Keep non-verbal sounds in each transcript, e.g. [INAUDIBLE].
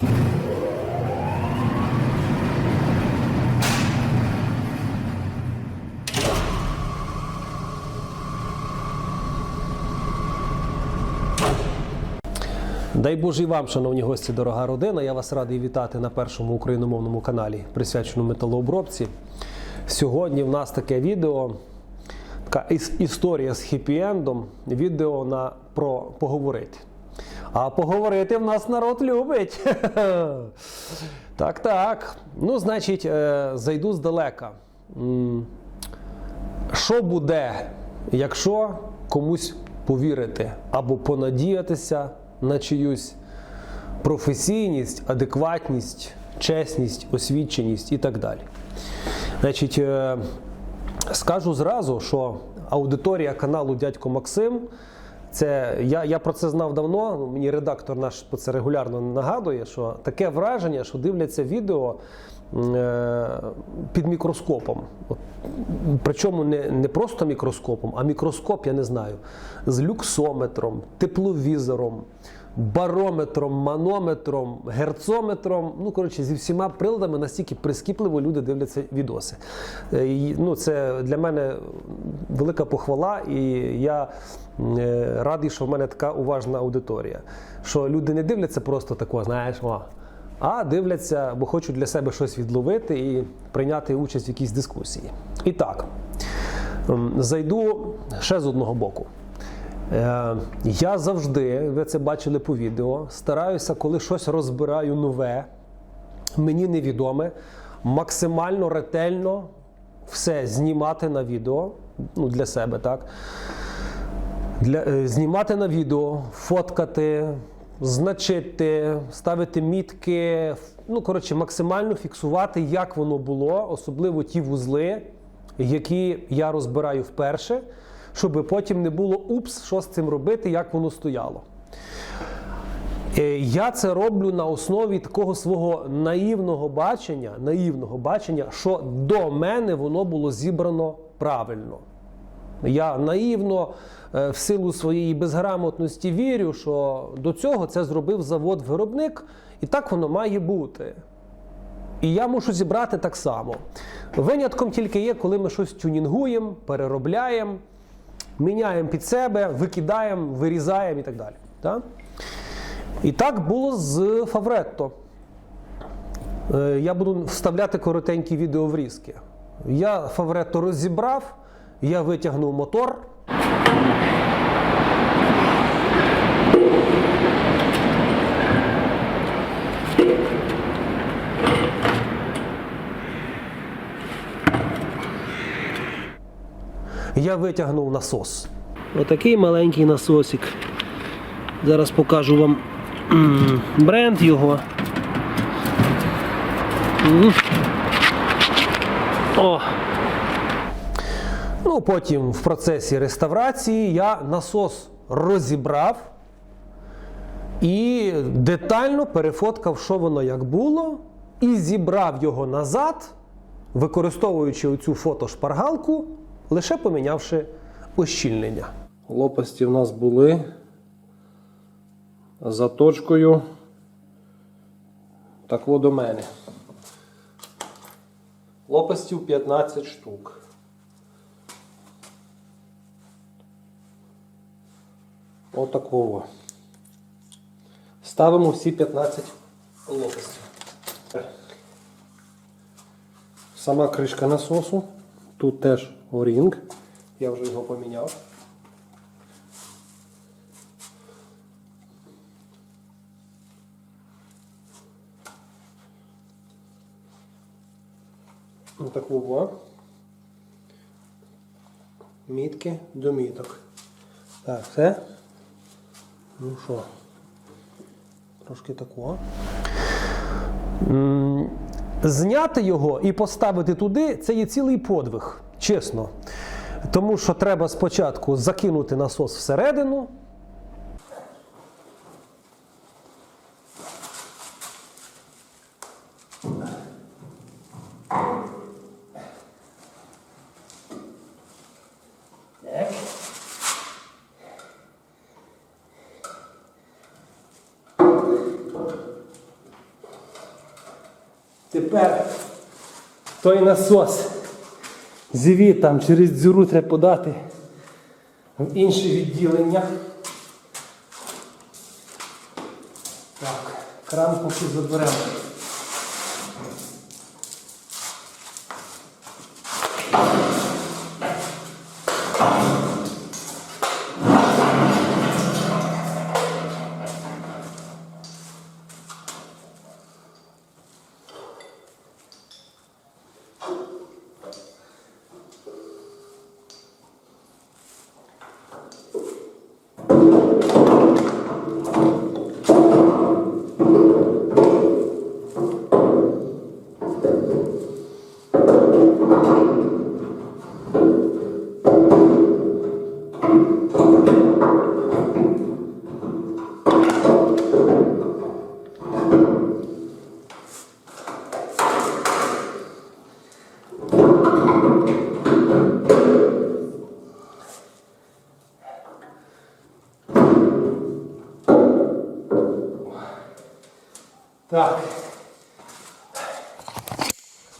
Дай Боже і вам, шановні гості, дорога родина. Я вас радий вітати на першому україномовному каналі, присвяченому металообробці. Сьогодні в нас таке відео, така історія з хіппі-ендом. Відео на про поговорити. А поговорити в нас народ любить. [LAUGHS] Так, так. Ну, значить, е, зайду здалека. Що буде, якщо комусь повірити або понадіятися на чиюсь професійність, адекватність, чесність, освіченість і так далі? Значить, е, скажу зразу, що аудиторія каналу Дядько Максим. Це я, я про це знав давно. Мені редактор наш про це регулярно нагадує, що таке враження, що дивляться відео е, під мікроскопом. От, Причому не, не просто мікроскопом, а мікроскоп, я не знаю, з люксометром, тепловізором, барометром, манометром, герцометром. Ну, коротше, зі всіма приладами настільки прискіпливо люди дивляться відоси. Е, Ну, це для мене велика похвала, і я е, радий, що в мене така уважна аудиторія. Що люди не дивляться просто тако, знаєш, о, а дивляться, бо хочуть для себе щось відловити і прийняти участь в якійсь дискусії. І так, зайду ще з одного боку. Е, Я завжди, ви це бачили по відео, стараюся, коли щось розбираю нове, мені невідоме, максимально ретельно все знімати на відео ну, для себе, так? Для, е, знімати на відео, фоткати, значити, ставити мітки, ну, коротше, максимально фіксувати, як воно було, особливо ті вузли, які я розбираю вперше, щоб потім не було упс, що з цим робити, як воно стояло. Е, Я це роблю на основі такого свого наївного бачення, наївного бачення, що до мене воно було зібрано правильно. Я наївно, е, в силу своєї безграмотності вірю, що до цього це зробив завод-виробник, і так воно має бути. І я мушу зібрати так само. Винятком тільки є, коли ми щось тюнінгуємо, переробляємо, міняємо під себе, викидаємо, вирізаємо і так далі. Так? І так було з Фавретто. Я буду вставляти коротенькі відеоврізки. Я Фавретто розібрав, я витягнув мотор. Я витягнув насос. Отакий маленький насосик. Зараз покажу вам бренд його. О. Ну, потім в процесі реставрації я насос розібрав і детально перефоткав, що воно як було, і зібрав його назад, використовуючи оцю фотошпаргалку, лише помінявши ощільнення. Лопасті в нас були за точкою так от до мене. Лопастів 15 штук. Отакого. Ставимо всі 15 лопастів. Сама кришка насосу. Тут теж орінг. Я вже його поміняв. Такого. Мітки до міток. Так, все. Ну що, трошки такого. Зняти його і поставити туди це є цілий подвиг, чесно. Тому що треба спочатку закинути насос всередину. Тепер той насос звітам через дзюру треба подати в інше відділення. Так, кран поки заберемо. Так.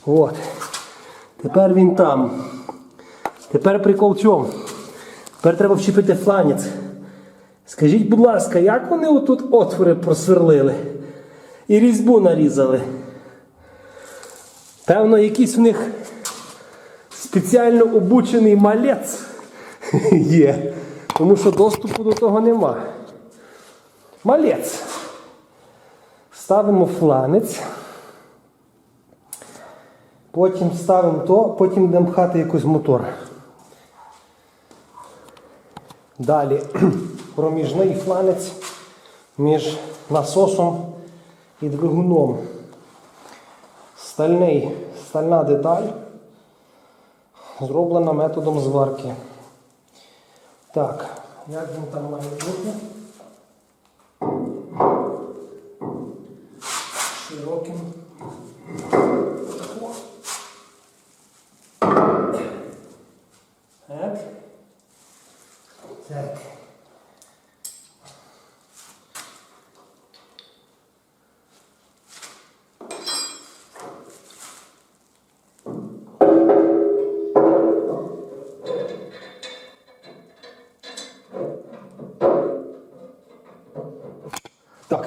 От. Тепер він там. Тепер прикол чому? Тепер треба вчепити фланець. Скажіть, будь ласка, як вони отут отвори просверлили і різьбу нарізали? Певно, якийсь в них спеціально обучений малець [LAUGHS] є. Тому що доступу до того нема. Малець. Ставимо фланець. Потім ставимо то, потім йдемо пхати якийсь мотор. Далі [CLEARS THROAT] проміжний фланець між насосом і двигуном. Стальний, стальна деталь, зроблена методом зварки. Так, як він там має бути?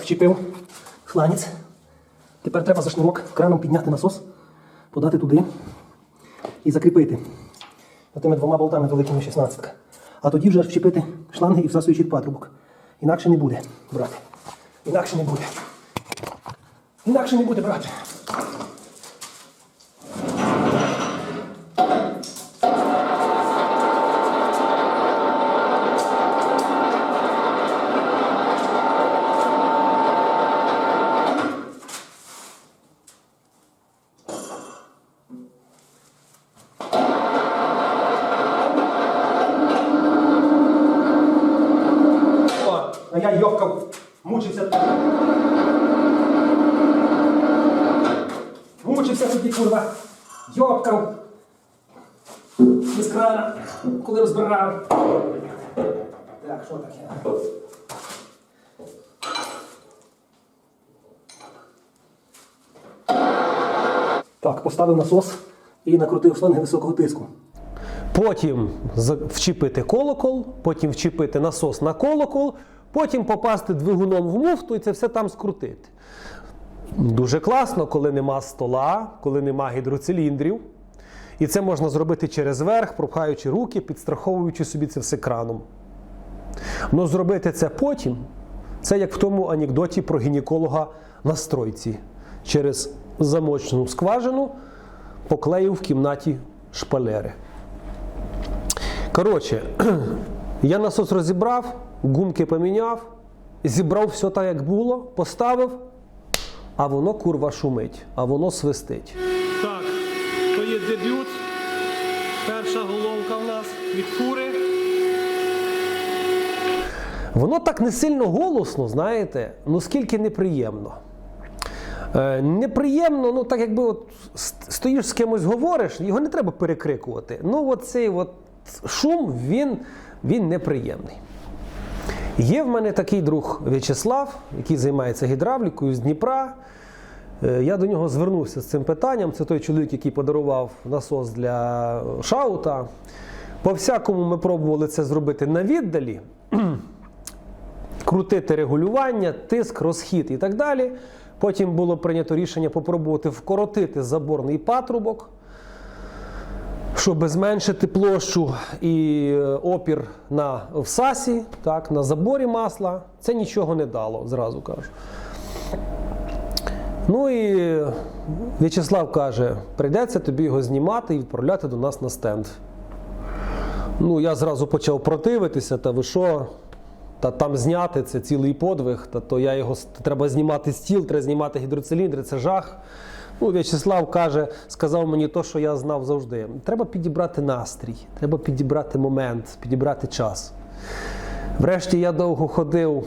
Вчепив фланець. Тепер треба за шнурок краном підняти насос, подати туди і закріпити. Тими двома болтами великими 16. А тоді вже вчепити шланги і всасуючий патрубок. Інакше не буде, брат. Інакше не буде. Інакше не буде, брате. Я йокав, мучився. Мучився тоді, курва. Йокав. Без крана, коли розбирав. Так, що таке? Так, поставив насос і накрутив шланги високого тиску. Потім вчепити колокол, потім вчепити насос на колокол, потім попасти двигуном в муфту і це все там скрутити. Дуже класно, коли нема стола, коли нема гідроциліндрів. І це можна зробити через верх, пропхаючи руки, підстраховуючи собі це все краном. Ну зробити це потім, це як в тому анекдоті про гінеколога на стройці. Через замочну скважину поклеїв в кімнаті шпалери. Коротше, [CLEARS THROAT] я насос розібрав, гумки поміняв, зібрав все так, як було, поставив, а воно курва шумить, а воно свистить. Так, то є дебют. Перша головка в нас від фури. Воно так не сильно голосно, знаєте, ну скільки неприємно. Е, неприємно, ну так якби от стоїш з кимось говориш, його не треба перекрикувати. Ну, оцей от шум, він, він неприємний. Є в мене такий друг В'ячеслав, який займається гідравлікою з Дніпра. Е, Я до нього звернувся з цим питанням. Це той чоловік, який подарував насос для шаута. По всякому ми пробували це зробити на віддалі, [CLEARS THROAT] крутити регулювання, тиск, розхід і так далі. Потім було прийнято рішення попробувати вкоротити заборний патрубок, щоб зменшити площу і е, опір на всасі, так, на заборі масла. Це нічого не дало, зразу кажу. Ну і В'ячеслав каже: прийдеться тобі його знімати і відправляти до нас на стенд. Ну, я зразу почав противитися, та ви що? Та там зняти це цілий подвиг, та то я його треба знімати стіл, треба знімати гідроциліндри, це жах. Ну, В'ячеслав каже, сказав мені то, що я знав завжди. Треба підібрати настрій, треба підібрати момент, підібрати час. Врешті я довго ходив,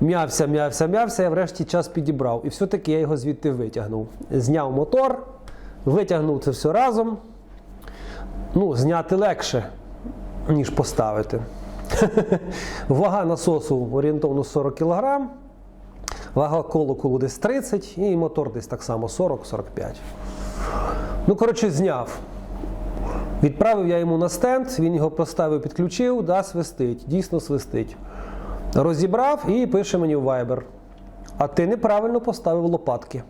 м'явся, м'явся, м'явся, я врешті час підібрав. І все-таки я його звідти витягнув. Зняв мотор, витягнув це все разом. Ну, зняти легше, ніж поставити. [LAUGHS] Вага насосу орієнтовно 40 кг, вага колоколу десь 30 і мотор десь так само 40-45. Ну, коротше, зняв. Відправив я йому на стенд, він його поставив, підключив, да, свистить, дійсно свистить. Розібрав і пише мені в Viber. А ти неправильно поставив лопатки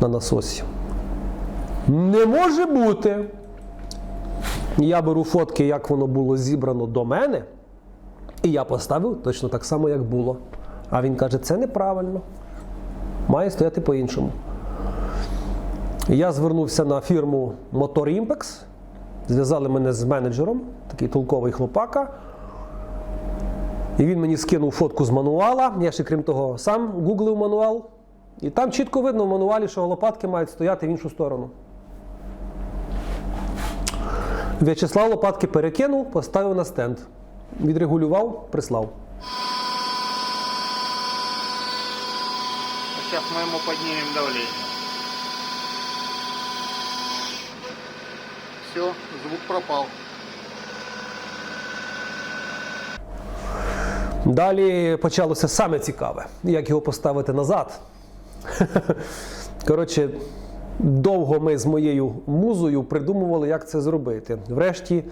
на насосі. Не може бути. Я беру фотки, як воно було зібрано до мене, і я поставив точно так само, як було. А він каже, це неправильно. Має стояти по-іншому. Я звернувся на фірму Motor Impex, зв'язали мене з менеджером, такий толковий хлопака. І він мені скинув фотку з мануала. Я ще, крім того, сам гуглив мануал. І там чітко видно в мануалі, що лопатки мають стояти в іншу сторону. В'ячеслав лопатки перекинув, поставив на стенд. Відрегулював, прислав. Сейчас мы ему поднимем давление. Все, звук пропал. Далі почалося саме цікаве, як його поставити назад. Коротше, довго ми з моєю музою придумували, як це зробити. Врешті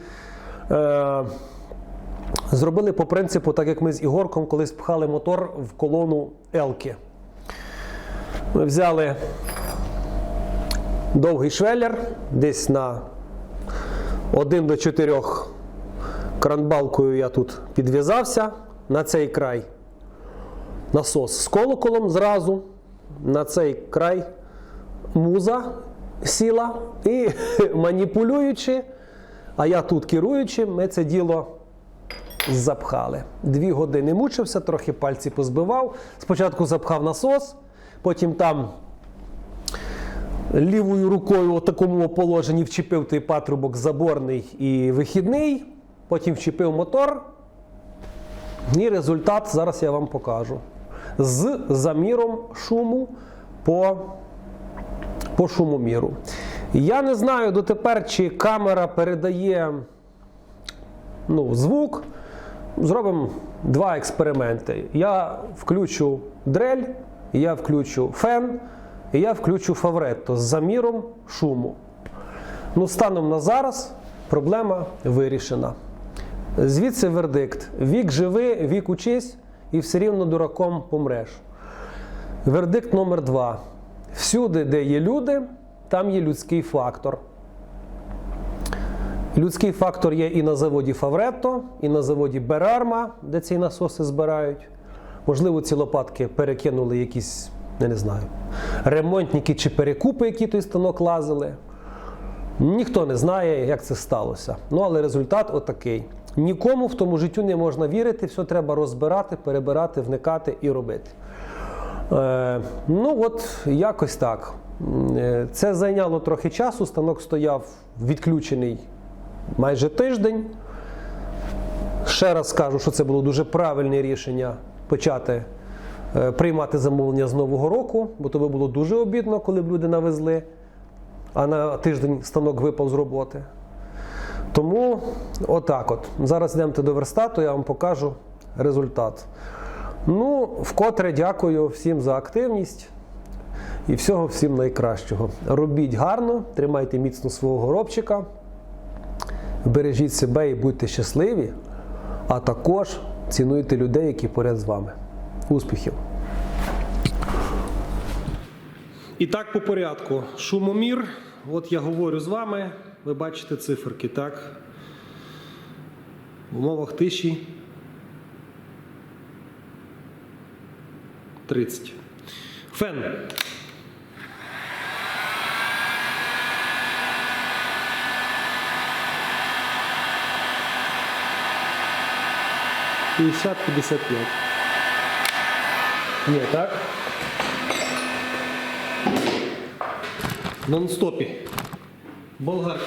е- зробили по принципу, так як ми з Ігорком колись пхали мотор в колону Елки. Ми взяли довгий швеллер десь на 1 до 4 кранбалкою я тут підв'язався на цей край насос з колоколом зразу, на цей край муза сіла і [LAUGHS] маніпулюючи, а я тут керуючи, ми це діло запхали. Дві години мучився, трохи пальці позбивав. Спочатку запхав насос, потім там лівою рукою у такому положенні вчепив той патрубок заборний і вихідний, потім вчепив мотор. І результат зараз я вам покажу. З заміром шуму по, по шумоміру. Я не знаю дотепер, чи камера передає ну, звук. Зробимо два експерименти. Я включу дрель, я включу фен, і я включу фавретто з заміром шуму. Ну, станом на зараз проблема вирішена. Звідси вердикт: вік живи, вік учись, і все рівно дураком помреш. Вердикт номер два. Всюди, де є люди, там є людський фактор. Людський фактор є і на заводі Фавретто, і на заводі Берарма, де ці насоси збирають. Можливо, ці лопатки перекинули якісь, я не знаю, ремонтники чи перекупи, які той станок лазили. Ніхто не знає, як це сталося. Ну, але результат отакий. Нікому в тому життю не можна вірити, все треба розбирати, перебирати, вникати і робити. Е, ну, от якось так. Е, Це зайняло трохи часу. Станок стояв відключений майже тиждень. Ще раз скажу, що це було дуже правильне рішення почати е, приймати замовлення з Нового року, бо то би було дуже обідно, коли б люди навезли, а на тиждень станок випав з роботи. Тому отак от. Зараз йдемте до верстату, я вам покажу результат. Ну, вкотре дякую всім за активність. І всього всім найкращого. Робіть гарно, тримайте міцно свого горобчика, бережіть себе і будьте щасливі, а також цінуйте людей, які поряд з вами. Успіхів! І так по порядку. Шумомір. От я говорю з вами. Ви бачите циферки, так? В умовах тиші 30. Фен. П'ятдесят, п'ятдесят п'ять. Ні, так? Нон-стопі. Болгарка.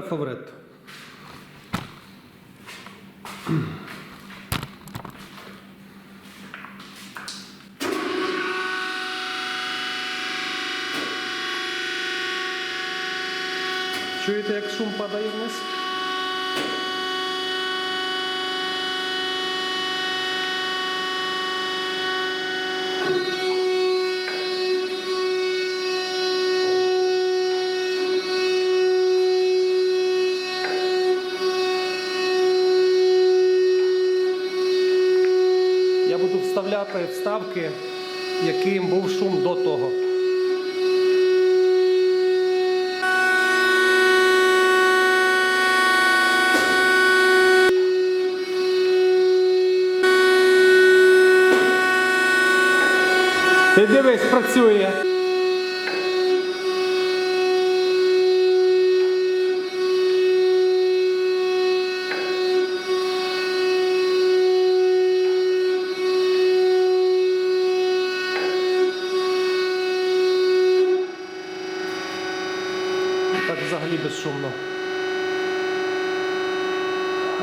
Тепер фаворит. Чуєте, як шум падає вниз? Вставляти вставки, яким був шум до того. Ти дивись, працює.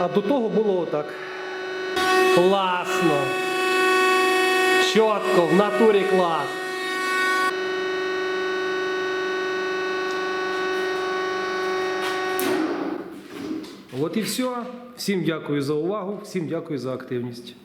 А до того було отак. Класно. Чітко, в натурі клас. От і все. Всім дякую за увагу, всім дякую за активність.